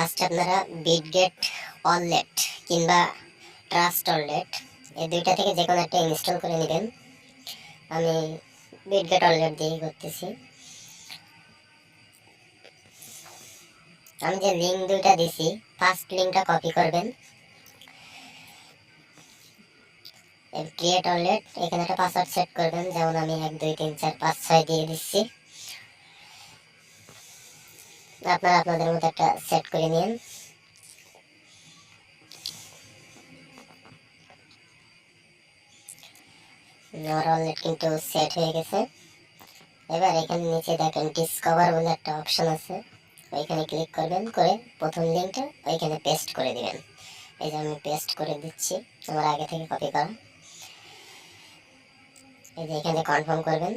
ফার্স্টে আপনারা বিটগেট অনলেট কিংবা ট্রাস্ট অনলেট এই দুইটা থেকে যে কোনো একটা ইনস্টল করে নেবেন। আমি বিটগেট অনলেট দিয়ে করতেছি। আমি যে লিঙ্ক দুইটা দিছি ফার্স্ট লিঙ্কটা কপি করবেন। ক্রিয়েট অনলেট এখানে একটা পাসওয়ার্ড সেট করবেন, যেমন আমি এক, দুই, তিন, চার, পাঁচ, ছয় দিয়ে দিচ্ছি। আপনারা আপনাদের মতো একটা সেট করে নিন। আমার অলরেড কিন্তু সেট হয়ে গেছে। এবার এখানে নিচে দেখেন ডিসকভার বলে একটা অপশন আছে। ওইখানে ক্লিক করবেন, করে প্রথম লিঙ্কটা ওইখানে পেস্ট করে দিবেন। এই যে আমি পেস্ট করে দিচ্ছি আমার আগে থেকে কপি করা। এই যে এখানে কনফার্ম করবেন।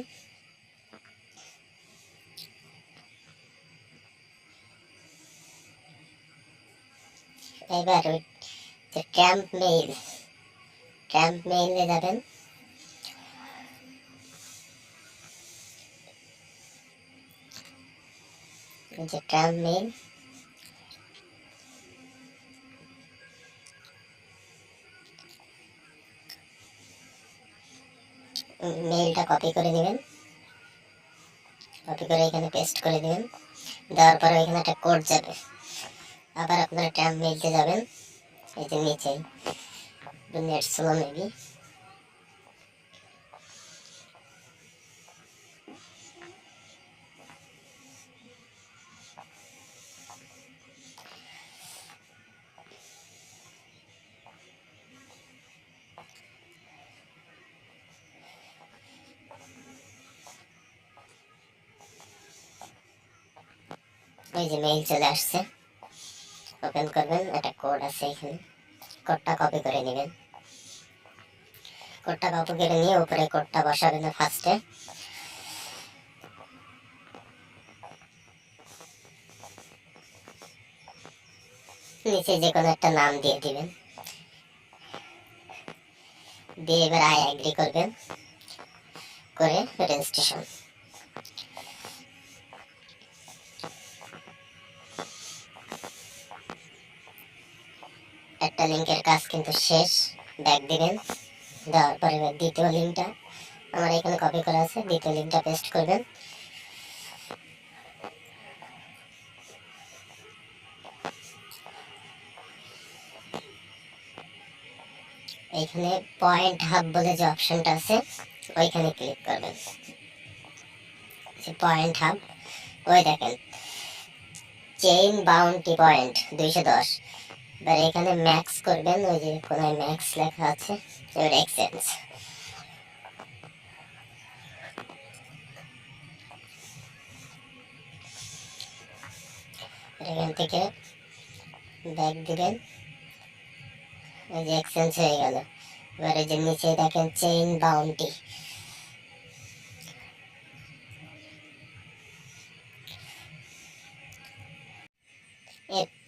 এবার ওই যে ক্যাম্প মেইল ক্যাম্প মেইলে যাবেন যে ক্যাম্প মেইল মেইলটা কপি করে নেবেন কপি করে এখানে পেস্ট করে দিবেন। দেওয়ার পরে এখানে একটা কোড যাবে। আবার আপনারা ট্যাম্প মেইলতে যাবেন এই যে নিচেই নেট স্লো মেবি ওই যে মেইল চলে আসছে ওপেন করবেন একটা কোড আছে এখানে। কোডটা কপি করে নেবেন। কোডটা কপি করে নিয়ে উপরে কোডটা বসাবেন ফার্স্টে নিচে যে কোনো একটা নাম দিয়ে দিবেন। দিয়ে এবার আই এগ্রি করবেন। করে রেজিস্ট্রেশন একটা লিঙ্কের কাজ কিন্তু শেষ। ব্যাক দিবেন। দেওয়ার পরে এবার দ্বিতীয় লিঙ্কটা আমার এখানে কপি করা আছে। দ্বিতীয় লিঙ্কটা পেস্ট করবেন। এইখানে পয়েন্ট হাব বলে যে অপশনটা আছে, ওইখানে ক্লিক করবেন। পয়েন্ট হাব ওই দেখেন। চেইন বাউন্টি পয়েন্ট দুইশো দশ। এবার এখানে ম্যাক্স করবেন, ওই যে কোনায় ম্যাক্স লেখা আছে, এবার এক্সচেঞ্জ এখান থেকে ব্যাক দিবেন, ওই যে এক্সচেঞ্জ হয়ে গেল। এবার এই যে নিচে দেখেন চেইন বাউন্টি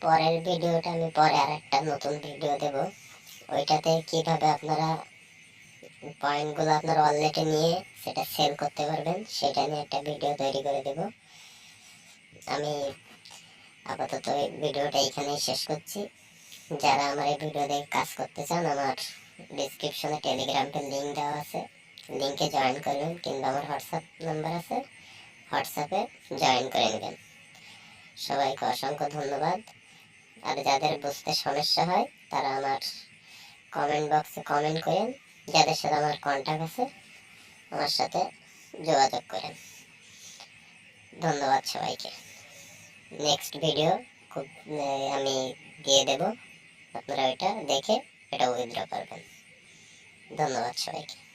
পরের ভিডিওটা আমি পরে আর একটা নতুন ভিডিও দেব। ওইটাতে কীভাবে আপনারা পয়েন্টগুলো আপনার ওয়ালেটে নিয়ে সেটা সেল করতে পারবেন, সেটা নিয়ে একটা ভিডিও তৈরি করে দেব। আমি আপাতত এই ভিডিওটা এখানেই শেষ করছি। যারা আমার এই ভিডিও দেখে কাজ করতে চান, আমার ডিসক্রিপশনে টেলিগ্রামের লিঙ্ক দেওয়া আছে। লিঙ্কে জয়েন করবেন, কিংবা আমার হোয়াটসঅ্যাপ নাম্বার আছে। হোয়াটসঅ্যাপে জয়েন করে নেবেন। সবাইকে অসংখ্য ধন্যবাদ। আর যাদের বুঝতে সমস্যা হয়, তারা আমার কমেন্ট বক্সে কমেন্ট করেন। যাদের সাথে আমার কন্ট্যাক্ট আছে, আমার সাথে যোগাযোগ করেন। ধন্যবাদ সবাইকে। নেক্সট ভিডিও খুব আমি দিয়ে দেব। আপনারা ওইটা দেখে এটা উইথড্র করবেন। ধন্যবাদ সবাইকে।